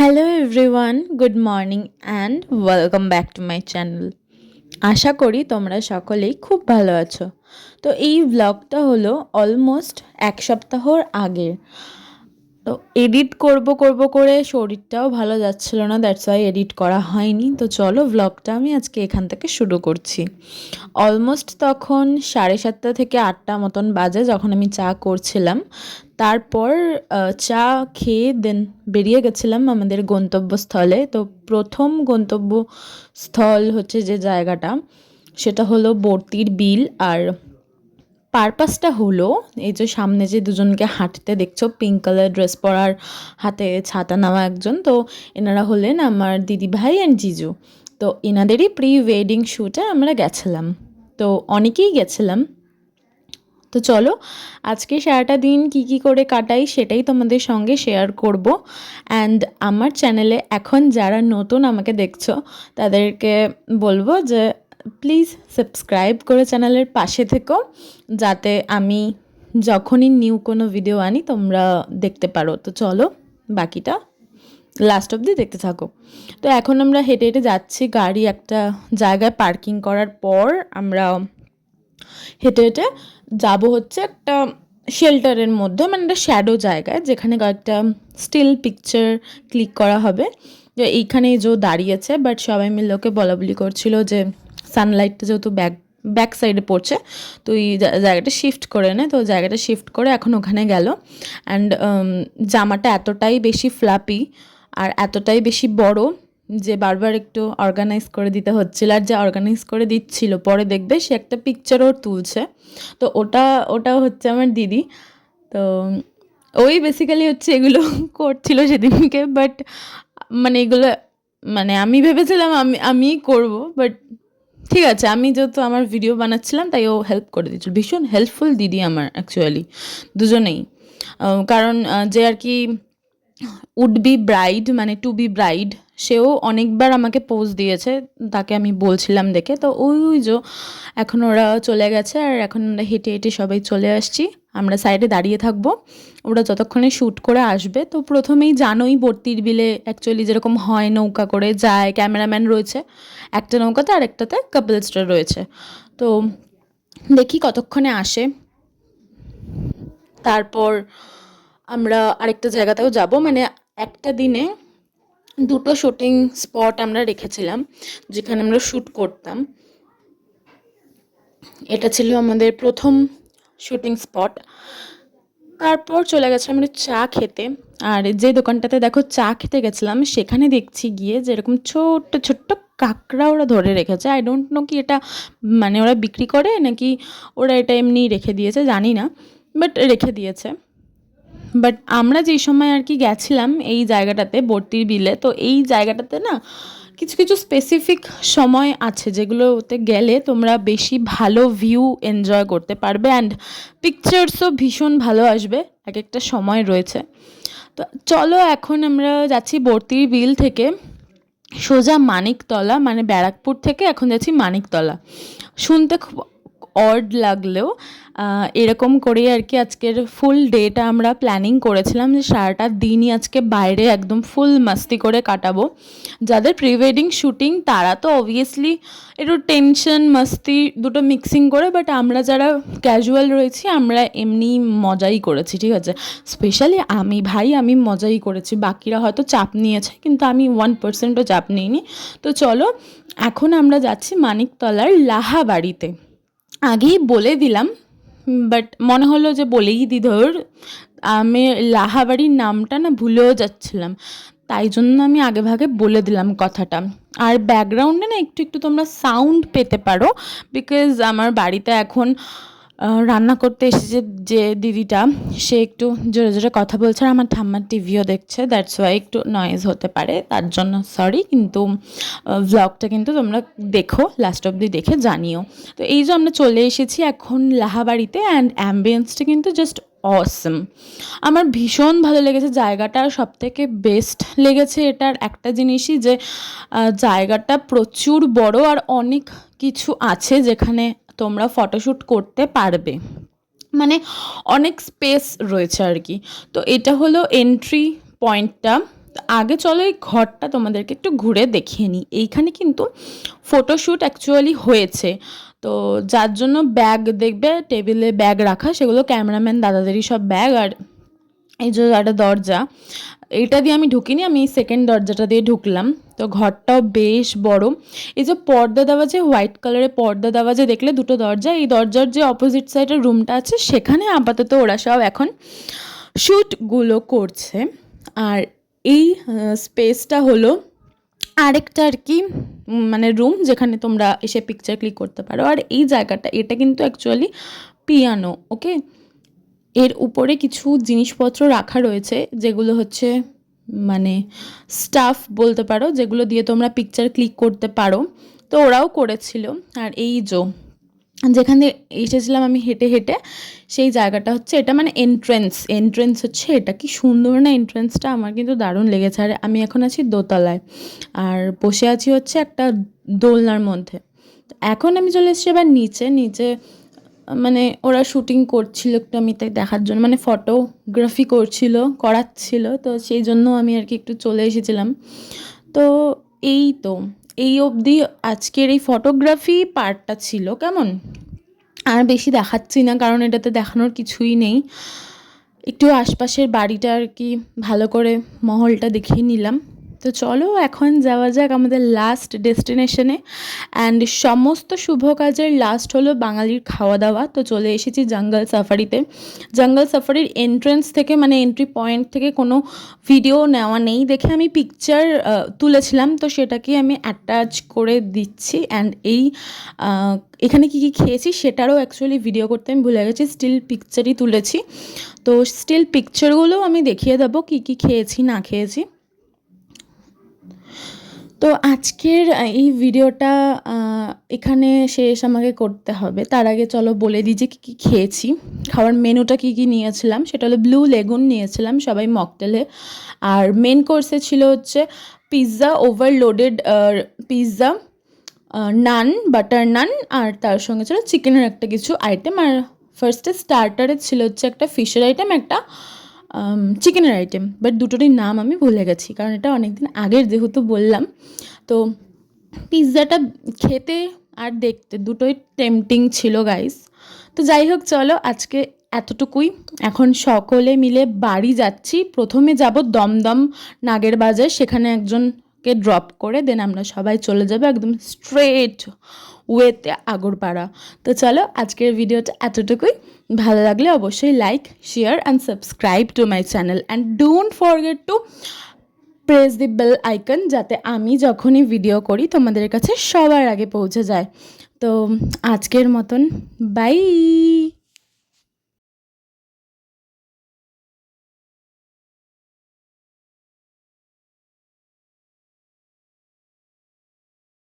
Hello everyone good morning and welcome back to my channel আশা করি তোমরা সকলেই খুব ভালো আছো। তো এই ব্লগটা হলো অলমোস্ট এক সপ্তাহর আগের। তো এডিট করব করব করে শরীরটাও ভালো যাচ্ছিল না দ্যাটস ওয়াই এডিট করা হয়নি। তো চলো ব্লগটা আমি আজকে এখান থেকে শুরু করছি। অলমোস্ট তখন সাড়ে সাতটা থেকে আটটা মতন বাজে যখন আমি চা করছিলাম। তারপর চা খেয়ে দেন বেরিয়ে গেছিলাম আমাদের গন্তব্যস্থলে। তো প্রথম গন্তব্যস্থল হচ্ছে যে জায়গাটা, সেটা হলো বর্তির বিল আর পারপাসটা হলো, এই যে সামনে যে দুজনকে হাঁটতে দেখছ পিঙ্ক কালার ড্রেস পরার হাতে ছাতা নেওয়া একজন, তো এনারা হলেন আমার দিদি ভাই অ্যান্ড জিজু। তো এনাদেরই প্রি ওয়েডিং শ্যুটে আমরা গেছিলাম। তো অনেকেই গেছিলাম। তো চলো, আজকে সারাটা দিন কি কি করে কাটাই সেটাই তোমাদের সঙ্গে শেয়ার করব। অ্যান্ড আমার চ্যানেলে এখন যারা নতুন আমাকে দেখছ, তাদেরকে বলব যে প্লিজ সাবস্ক্রাইব করে চ্যানেলের পাশে থেকো, যাতে আমি যখনই নিউ কোনো ভিডিও আনি, তোমরা দেখতে পারো। তো চলো, বাকিটা লাস্ট অবধি দেখতে থাকো। তো এখন আমরা হেঁটে হেঁটে যাচ্ছি, গাড়ি একটা জায়গায় পার্কিং করার পর আমরা হেঁটে হেঁটে যাব হচ্ছে একটা শেল্টারের মধ্যে মানে একটা শ্যাডো জায়গায়, যেখানে কয়েকটা স্টিল পিকচার ক্লিক করা হবে। যে এইখানে যে দাঁড়িয়েছে বাট সবাই মিলে ওকে বলা বলি করছিল যে সানলাইটটা যেহেতু ব্যাক ব্যাক সাইডে পড়ছে, তো এই জায়গাটা শিফট করে নে, তো জায়গাটা শিফট করে এখন ওখানে গেল। অ্যান্ড জামাটা এতটাই বেশি ফ্লাপি আর এতটাই বেশি বড় যে বারবার একটু অর্গানাইজ করে দিতে হচ্ছিল। আর যে অর্গানাইজ করে দিচ্ছিল, পরে দেখবে সে একটা পিকচারও তুলছে। তো ওটা ওটা হচ্ছে আমার দিদি। তো, ওই বেসিক্যালি হচ্ছে এগুলো করছিল সেদিনকে বাট মানে এগুলো মানে আমি ভেবেছিলাম আমি, আমিই করব বাট ঠিক আছে, আমি যেহেতু আমার ভিডিও বানাচ্ছিলাম, তাই ও হেল্প করে দিয়েছিল। ভীষণ হেল্পফুল দিদি আমার অ্যাকচুয়ালি দুজনেই। কারণ যে আর কি উড বি ব্রাইড মানে টু বি ব্রাইড সেও অনেকবার আমাকে পোজ দিয়েছে, তাকে আমি বলছিলাম দেখে। তো ওই যে, এখন ওরা চলে গেছে, আর এখন আমরা হেঁটে হেঁটে সবাই চলে আসছি। আমরা সাইডে দাঁড়িয়ে থাকব। ওরা যতক্ষণে শ্যুট করে আসবে, তো প্রথমেই জানোই বর্তির বিলে অ্যাকচুয়ালি যেরকম হয় নৌকা করে যায় ক্যামেরাম্যান রয়েছে, একটা নৌকাতে আর একটাতে কাপলসটা রয়েছে। তো দেখি কতক্ষণে আসে। তারপর আমরা আরেকটা জায়গাতেও যাব মানে একটা দিনে দুটো শুটিং স্পট আমরা রেখেছিলাম, যেখানে আমরা শ্যুট করতাম। এটা ছিল আমাদের প্রথম শুটিং স্পট। তারপর চলে গেছিলাম আমরা চা খেতে। আর যে দোকানটাতে দেখো চা খেতে গেছিলাম, সেখানে দেখছি গিয়ে যে এরকম ছোট্ট ছোট্ট কাঁকড়া ওরা ধরে রেখেছে। আই ডোন্ট নো কি এটা মানে ওরা বিক্রি করে নাকি ওরা এটা এমনি রেখে দিয়েছে, জানি না বাট রেখে দিয়েছে। বাট আমরা যেই সময় আর কি গেছিলাম এই জায়গাটাতে, বর্তির বিলে, তো এই জায়গাটাতে না কিছু কিছু স্পেসিফিক সময় আছে যেগুলোতে গেলে তোমরা বেশি ভালো ভিউ এনজয় করতে পারবে অ্যান্ড পিকচার্সও ভীষণ ভালো আসবে এক একটা সময় রয়েছে। তো চলো এখন আমরা যাচ্ছি বর্তির বিল থেকে, সোজা মানিকতলা মানে ব্যারাকপুর থেকে এখন যাচ্ছি মানিকতলা। শুনতে খুব অড লাগলেও এরকম করেই আর কি আজকের ফুল ডেটা আমরা প্ল্যানিং করেছিলাম যে সারাটা দিনই আজকে বাইরে একদম ফুল মাস্তি করে কাটাবো। যাদের প্রি ওয়েডিং শ্যুটিং তারা তো অবভিয়াসলি একটু টেনশন মাস্তি দুটো মিক্সিং করে বাট আমরা যারা ক্যাজুয়াল রয়েছি, আমরা এমনি মজাই করেছি, ঠিক আছে? স্পেশালি আমি ভাই, আমি মজাই করেছি। বাকিরা হয়তো চাপ নিয়েছে, কিন্তু আমি ওয়ান পার্সেন্টও চাপ নিইনি। তো চলো, এখন আমরা যাচ্ছি মানিকতলার লাহা বাড়িতে আগেই বলে দিলাম বাট মনে হলো যে বলেই দি ধর। আমি লাহাবাড়ির নামটা না ভুলেও যাচ্ছিলাম, তাই জন্য আমি আগে ভাগে বলে দিলাম কথাটা। আর ব্যাকগ্রাউন্ডে না একটু একটু তোমরা সাউন্ড পেতে পারো বিকজ আমার বাড়িতে এখন রান্না করতে এসেছে যে দিদিটা, সে একটু জোরে জোরে কথা বলছে আর আমার ঠাম্মার টিভিও দেখছে দ্যাটস ওয়াই একটু নয়েজ হতে পারে, তার জন্য সরি কিন্তু ভ্লগটা কিন্তু তোমরা দেখো লাস্ট অবধি দেখে জানিও। তো এই যে আমরা চলে এসেছি এখন লাহাবাড়িতে অ্যান্ড অ্যাম্বিয়েন্সটা কিন্তু জাস্ট অসম আমার ভীষণ ভালো লেগেছে জায়গাটা সব থেকে বেস্ট লেগেছে এটার একটা জিনিসই যে জায়গাটা প্রচুর বড় আর অনেক কিছু আছে যেখানে তোমরা ফটোশ্যুট করতে পারবে। মানে অনেক স্পেস রয়েছে আর কি। তো এটা হলো এন্ট্রি পয়েন্টটা আগে চলো এই ঘরটা তোমাদেরকে একটু ঘুরে দেখিয়ে নিই। এইখানে কিন্তু ফটোশ্যুট অ্যাকচুয়ালি হয়েছে। তো যার জন্য ব্যাগ দেখবে টেবিলে ব্যাগ রাখা, সেগুলো ক্যামেরাম্যান দাদাদেরই সব ব্যাগ আর এই যে একটা দরজা এটা দিয়ে আমি ঢুকিনি, আমি সেকেন্ড দরজাটা দিয়ে ঢুকলাম। তো ঘরটাও বেশ বড়। এই যে পর্দা দেওয়া যে হোয়াইট কালারের পর্দা দেওয়া যে দেখলে দুটো দরজা, এই দরজার যে অপোজিট সাইডের রুমটা আছে, সেখানে আপাতত ওরা সব এখন শ্যুটগুলো করছে। আর এই স্পেসটা হলো আরেকটা আর কি মানে রুম যেখানে তোমরা এসে পিকচার ক্লিক করতে পারো। আর এই জায়গাটা, এটা কিন্তু অ্যাকচুয়ালি পিয়ানো ওকে এর উপরে কিছু জিনিসপত্র রাখা রয়েছে, যেগুলো হচ্ছে মানে স্টাফ বলতে পারো, যেগুলো দিয়ে তোমরা পিকচার ক্লিক করতে পারো। তো ওরাও করেছিল। আর এই জো যেখানে এসেছিলাম আমি হেঁটে হেঁটে, সেই জায়গাটা হচ্ছে এটা মানে এন্ট্রেন্স এন্ট্রেন্স হচ্ছে এটা। কি সুন্দর না এন্ট্রেন্সটা আমার কিন্তু দারুণ লেগেছে। আর আমি এখন আছি দোতলায়। আর বসে আছি হচ্ছে একটা দোলনার মধ্যে। এখন আমি চলে এসেছি এবার নিচে। নিচে মানে ওরা শুটিং করছিল একটু আমি তাই দেখার জন্য মানে ফটোগ্রাফি করছিল, করাচ্ছিল, তো সেই জন্য আমি আর কি একটু চলে এসেছিলাম। তো এই তো, এই অবধি আজকের এই ফটোগ্রাফি পার্টটা ছিল, কেমন? আর বেশি দেখাচ্ছি না, কারণ এটাতে দেখানোর কিছুই নেই। একটু আশপাশের বাড়িটা আর কি ভালো করে মহলটা দেখিয়ে নিলাম। তো চলো এখন যাওয়া যাক আমাদের লাস্ট ডেস্টিনেশনে অ্যান্ড সমস্ত শুভ কাজের লাস্ট হলো বাঙালির খাওয়া দাওয়া। তো চলে এসেছি জঙ্গল সাফারিতে জঙ্গল সাফারির এন্ট্রেন্স থেকে মানে এন্ট্রি পয়েন্ট থেকে কোনো ভিডিও নেওয়া নেই। দেখে আমি পিকচার তুলেছিলাম। তো সেটাকে আমি অ্যাটাচ করে দিচ্ছি। অ্যান্ড এই এখানে কী কী খেয়েছি সেটারও অ্যাকচুয়ালি ভিডিও করতে আমি ভুলে গেছি। স্টিল পিকচারই তুলেছি। তো স্টিল পিকচারগুলোও আমি দেখিয়ে দেবো কী কী খেয়েছি, না খেয়েছি। তো আজকের এই ভিডিওটা এখানে শেষ আমাকে করতে হবে। তার আগে চলো বলে দিই যে কী কী খেয়েছি। খাওয়ার মেনুটা কী কী নিয়েছিলাম? সেটা হলো ব্লু লেগুন নিয়েছিলাম সবাই মকটেলে আর মেন কোর্সে ছিল হচ্ছে pizza overloaded pizza naan butter naan আর তার সঙ্গে ছিল চিকেনের একটা কিছু আইটেম আর ফার্স্টে স্টার্টারে ছিল হচ্ছে একটা ফিশের আইটেম একটা চিকেনের আইটেম বাট দুটোরই নাম আমি ভুলে গেছি, কারণ এটা অনেক দিন আগের যেহেতু বললাম। তো পিৎজাটা খেতে আর দেখতে দুটোই টেম্পটিং ছিল গাইস তো যাই হোক, চলো আজকে এতটুকুই। এখন সকলে মিলে বাড়ি যাচ্ছি। প্রথমে যাব দমদম নাগের বাজার, সেখানে একজনকে ড্রপ করে দেন আমরা সবাই চলে যাব একদম স্ট্রেট ওয়েতে আগরপাড়া। তো চলো আজকের ভিডিওটা এতটুকুই। ভালো লাগলে অবশ্যই like share and subscribe to my channel and don't forget to press the bell icon যাতে আমি যখনই ভিডিও করি তোমাদের কাছে সবার আগে পৌঁছে যায়। তো আজকের মতন বাই